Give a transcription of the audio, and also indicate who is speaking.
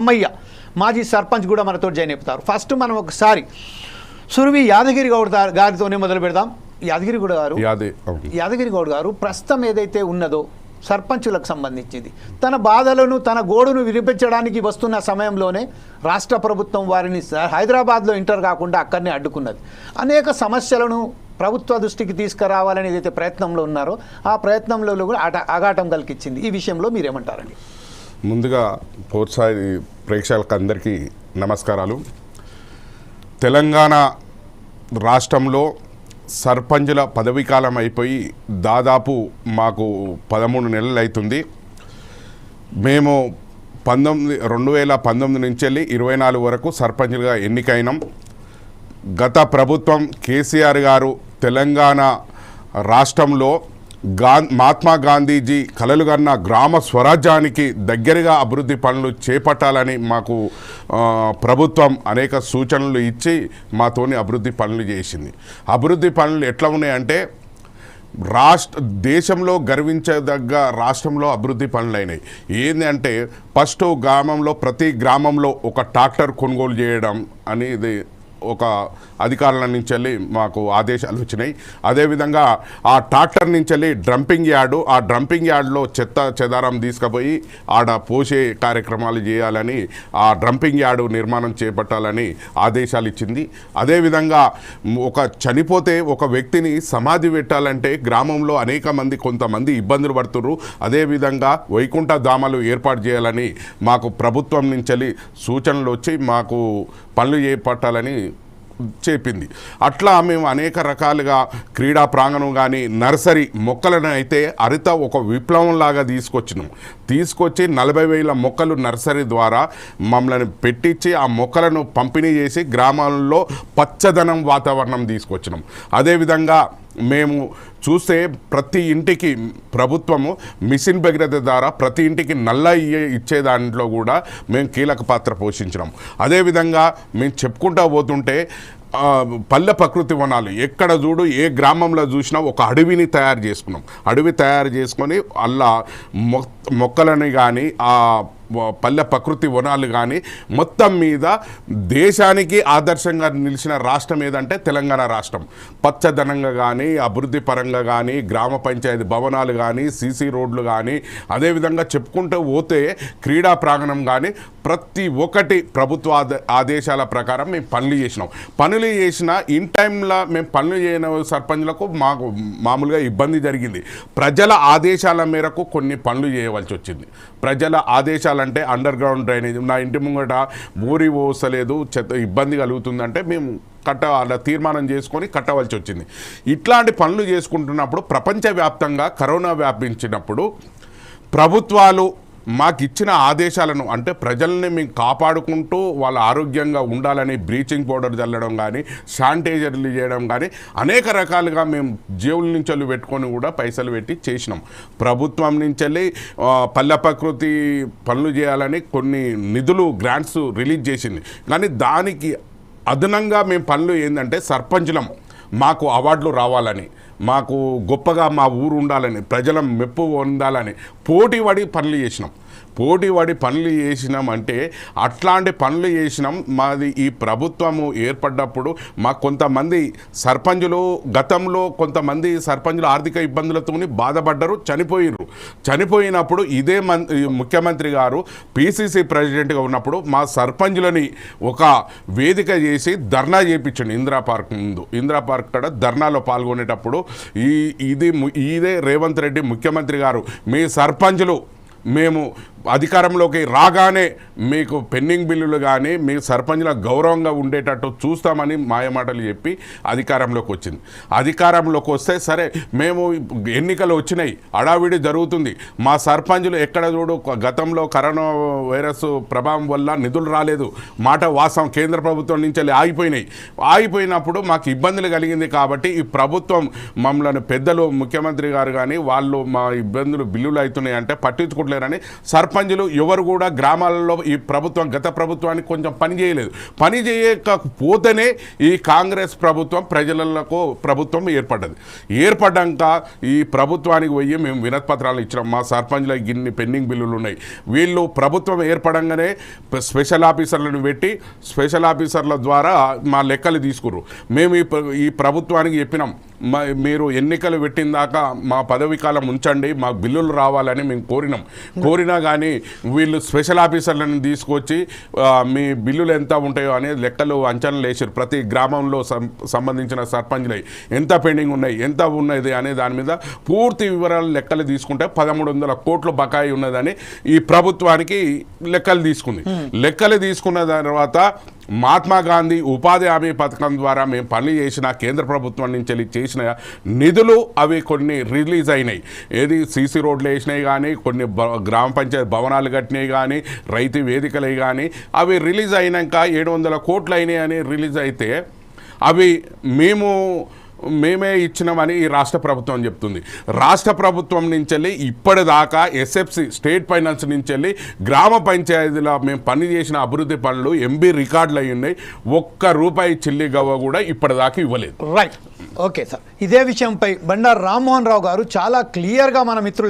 Speaker 1: అమ్మయ్య. మాజీ సర్పంచ్ కూడా మనతో జాయిన్ అయిపోతారు. ఫస్ట్ మనం ఒకసారి సురవి యాదగిరి గౌడ్ గారితోనే మొదలు పెడదాం. యాదగిరి గౌడ్ గారు. యాదగిరి గౌడ్ గారు ప్రస్తుతం ఏదైతే ఉన్నదో సర్పంచులకు సంబంధించింది. తన బాధలను తన గోడును వినిపించడానికి వస్తున్న సమయంలోనే రాష్ట్ర ప్రభుత్వం వారిని హైదరాబాద్లో ఇంటర్ కాకుండా అక్కడనే అడ్డుకున్నది. అనేక సమస్యలను ప్రభుత్వ దృష్టికి తీసుకురావాలని ఏదైతే ప్రయత్నంలో ఉన్నారో ఆ ప్రయత్నంలో కూడా ఆట ఆఘాటం కలిగించింది ఈ విషయంలో మీరేమంటారండి?
Speaker 2: ముందుగా పోర్సాయి ప్రేక్షకులకు అందరికీ నమస్కారాలు. తెలంగాణ రాష్ట్రంలో సర్పంచుల పదవీకాలం అయిపోయి దాదాపు మాకు పదమూడు నెలలు అవుతుంది మేము పంతొమ్మిది రెండు వేల పంతొమ్మిది నుంచి వెళ్ళి ఇరవై నాలుగు వరకు సర్పంచులుగా ఎన్నికైనాం. గత ప్రభుత్వం కేసీఆర్ గారు తెలంగాణ రాష్ట్రంలో గాం మహాత్మా గాంధీజీ కలలు కన్న గ్రామ స్వరాజ్యానికి దగ్గరగా అభివృద్ధి పనులు చేపట్టాలని మాకు ప్రభుత్వం అనేక సూచనలు ఇచ్చి మాతోని అభివృద్ధి పనులు చేసింది. అభివృద్ధి పనులు ఎట్లా ఉన్నాయంటే రాష్ట్ర దేశంలో గర్వించదగ్గ రాష్ట్రంలో అభివృద్ధి పనులైనాయి. ఏంది ఫస్ట్ గ్రామంలో ప్రతి గ్రామంలో ఒక ట్రాక్టర్ కొనుగోలు చేయడం అనేది ఒక అధికారుల నుంచి వెళ్ళి మాకు ఆదేశాలు వచ్చినాయి. అదేవిధంగా ఆ ట్రాక్టర్ నుంచి వెళ్ళి డ్రంపింగ్ యార్డు ఆ డ్రంపింగ్ యార్డ్లో చెత్త చెదారం తీసుకుపోయి ఆడ పోసే కార్యక్రమాలు చేయాలని ఆ డ్రంపింగ్ యార్డు నిర్మాణం చేపట్టాలని ఆదేశాలు ఇచ్చింది. అదేవిధంగా ఒక చనిపోతే ఒక వ్యక్తిని సమాధి పెట్టాలంటే గ్రామంలో అనేక మంది కొంతమంది ఇబ్బందులు పడుతున్నారు అదేవిధంగా వైకుంఠ ధామాలు ఏర్పాటు చేయాలని మాకు ప్రభుత్వం నుంచి సూచనలు వచ్చి మాకు పనులు చేపట్టాలని చెప్పింది అట్లా మేము అనేక రకాలుగా క్రీడా ప్రాంగణం కానీ నర్సరీ మొక్కలను అయితే హరిత ఒక విప్లవంలాగా తీసుకొచ్చినాం. తీసుకొచ్చి నలభై వేల మొక్కలు నర్సరీ ద్వారా మమ్మల్ని పెట్టించి ఆ మొక్కలను పంపిణీ చేసి గ్రామాల్లో పచ్చదనం వాతావరణం తీసుకొచ్చినాం. అదేవిధంగా మేము చూస్తే ప్రతి ఇంటికి ప్రభుత్వము మిషన్ భగీరథ ద్వారా ప్రతి ఇంటికి నల్ల ఇచ్చే దాంట్లో కూడా మేము కీలక పాత్ర పోషించినాం. అదేవిధంగా మేము చెప్పుకుంటా పోతుంటే పల్లె ప్రకృతి వనాలు ఎక్కడ చూడు ఏ గ్రామంలో చూసినా ఒక అడవిని తయారు చేసుకున్నాం. అడవి తయారు చేసుకొని అలా మొ మొక్కలని కానీ ఆ పల్లె ప్రకృతి వనాలు కానీ మొత్తం మీద దేశానికి ఆదర్శంగా నిలిచిన రాష్ట్రం ఏదంటే తెలంగాణ రాష్ట్రం. పచ్చదనంగా కానీ అభివృద్ధి పరంగా కానీ గ్రామ పంచాయతీ భవనాలు కానీ సీసీ రోడ్లు కానీ అదేవిధంగా చెప్పుకుంటూ పోతే క్రీడా ప్రాంగణం కానీ ప్రతి ఒక్కటి ప్రభుత్వ ఆదేశాల ప్రకారం మేము పనులు చేసినాం. పనులు చేసిన ఇన్ టైంలో మేము పనులు చేయని సర్పంచ్లకు మాకు మామూలుగా ఇబ్బంది జరిగింది. ప్రజల ఆదేశాల మేరకు కొన్ని పనులు చేయవలసి వచ్చింది. ప్రజల ఆదేశాలంటే అండర్ గ్రౌండ్ డ్రైనేజ్ నా ఇంటి ముంగట ఊరి పోసలేదు చెత్త ఇబ్బంది కలుగుతుందంటే మేము కట్ట అలా తీర్మానం చేసుకొని కట్టవలసి వచ్చింది. ఇట్లాంటి పనులు చేసుకుంటున్నప్పుడు ప్రపంచవ్యాప్తంగా కరోనా వ్యాపించినప్పుడు ప్రభుత్వాలు మాకు ఇచ్చిన ఆదేశాలను అంటే ప్రజల్ని మేము కాపాడుకుంటూ వాళ్ళ ఆరోగ్యంగా ఉండాలని బ్లీచింగ్ పౌడర్ చల్లడం కానీ శానిటైజర్లు చేయడం కానీ అనేక రకాలుగా మేము జీవుల నుంచి పెట్టుకొని కూడా పైసలు పెట్టి చేసినాం. ప్రభుత్వం నుంచి వెళ్ళి పల్లె ప్రకృతి పనులు చేయాలని కొన్ని నిధులు గ్రాంట్స్ రిలీజ్ చేసింది. కానీ దానికి అదనంగా మేము పనులు ఏంటంటే సర్పంచులం మాకు అవార్డులు రావాలని. మాకు గొప్పగా మా ఊరు ఉండాలని ప్రజల మెప్పు ఉండాలని పోటీ పడి పనులు చేసినాం. పోటీ పడి పనులు చేసినామంటే అట్లాంటి పనులు చేసినాం. మాది ఈ ప్రభుత్వము ఏర్పడ్డప్పుడు మా కొంతమంది సర్పంచులు గతంలో కొంతమంది సర్పంచులు ఆర్థిక ఇబ్బందులతో బాధపడ్డారు చనిపోయినరు చనిపోయినప్పుడు ఇదే ముఖ్యమంత్రి గారు పిసిసి ప్రెసిడెంట్గా ఉన్నప్పుడు మా సర్పంచులని ఒక వేదిక చేసి ధర్నా చేయించండి ఇందిరా పార్క్ ముందు. ఇందిరా పార్క్ కాడ ధర్నాలో పాల్గొనేటప్పుడు ఈ ఇది ఇదే రేవంత్ రెడ్డి ముఖ్యమంత్రి గారు. మీ సర్పంచ్లు మేము అధికారంలోకి రాగానే మీకు పెండింగ్ బిల్లులు కానీ మీ సర్పంచ్ల గౌరవంగా ఉండేటట్టు చూస్తామని మాయమాటలు చెప్పి అధికారంలోకి వచ్చింది. అధికారంలోకి వస్తే సరే మేము ఎన్నికలు వచ్చినాయి అడావిడి జరుగుతుంది. మా సర్పంచులు ఎక్కడ చూడు గతంలో కరోనా వైరస్ ప్రభావం వల్ల నిధులు రాలేదు. మాట వాస్తవం కేంద్ర ప్రభుత్వం నుంచి వెళ్ళి ఆగిపోయినాయి. ఆగిపోయినప్పుడు మాకు ఇబ్బందులు కలిగింది కాబట్టి ఈ ప్రభుత్వం మమ్మల్ని పెద్దలు ముఖ్యమంత్రి గారు కానీ వాళ్ళు మా ఇబ్బందులు బిల్లులు అవుతున్నాయి అంటే పట్టించుకోవట్లేరని సర్పంచ్ సర్పంచులు ఎవరు కూడా గ్రామాలలో ఈ ప్రభుత్వం గత ప్రభుత్వానికి కొంచెం పని చేయలేదు. పని చేయకపోతేనే ఈ కాంగ్రెస్ ప్రభుత్వం ప్రజలకు ప్రభుత్వం ఏర్పడ్డది. ఏర్పడ్డాక ఈ ప్రభుత్వానికి పోయి మేము వినతి పత్రాలు ఇచ్చినాం. మా సర్పంచ్లకు ఇన్ని పెండింగ్ బిల్లులు ఉన్నాయి. వీళ్ళు ప్రభుత్వం ఏర్పడంగానే స్పెషల్ ఆఫీసర్లను పెట్టి స్పెషల్ ఆఫీసర్ల ద్వారా మా లెక్కలు తీసుకుర్రు. మేము ఈ ఈ ప్రభుత్వానికి చెప్పినాం. మా మీరు ఎన్నికలు పెట్టిన దాకా మా పదవి కాలం ఉంచండి మాకు బిల్లులు రావాలని మేము కోరినాం. కోరినా కానీ వీళ్ళు స్పెషల్ ఆఫీసర్లను తీసుకొచ్చి మీ బిల్లులు ఎంత ఉంటాయో అనేది లెక్కలు అంచనాలు వేసారు ప్రతి గ్రామంలో సం- సంబంధించిన సర్పంచ్లై ఎంత పెండింగ్ ఉన్నాయి ఎంత ఉన్నది అనే దాని మీద పూర్తి వివరాలు లెక్కలు తీసుకుంటే పదమూడు వందల కోట్ల బకాయి ఉన్నదని ఈ ప్రభుత్వానికి లెక్కలు తీసుకుంది. లెక్కలు తీసుకున్న తర్వాత మహాత్మా గాంధీ ఉపాధి హామీ పథకం ద్వారా మేము పనులు చేసిన కేంద్ర ప్రభుత్వం నుంచి వెళ్ళి చేసిన నిధులు అవి కొన్ని రిలీజ్ అయినాయి. ఏది సీసీ రోడ్లు వేసినాయి కానీ కొన్ని బ- గ్రామ పంచాయతీ భవనాలు కట్టినాయి కానీ రైతు వేదికలు కానీ అవి రిలీజ్ అయినాక ఏడు వందల కోట్లు అయినాయి అని రిలీజ్ అయితే అవి మేము మేమే ఇచ్చినామని ఈ రాష్ట్ర ప్రభుత్వం చెప్తుంది. రాష్ట్ర ప్రభుత్వం నుంచి వెళ్ళి ఇప్పటిదాకా ఎస్ఎఫ్సి స్టేట్ ఫైనాన్స్ నుంచి వెళ్ళి గ్రామ పంచాయతీలో మేము పని చేసిన అభివృద్ధి పనులు ఎంబీ రికార్డులు అయ్యి ఉన్నాయి. ఒక్క రూపాయి చిల్లి గవ్వ కూడా ఇప్పటిదాకా ఇవ్వలేదు.
Speaker 1: రైట్ ఓకే సార్ ఇదే విషయంపై బండారు రామ్మోహన్ రావు గారు చాలా క్లియర్గా మన మిత్రుల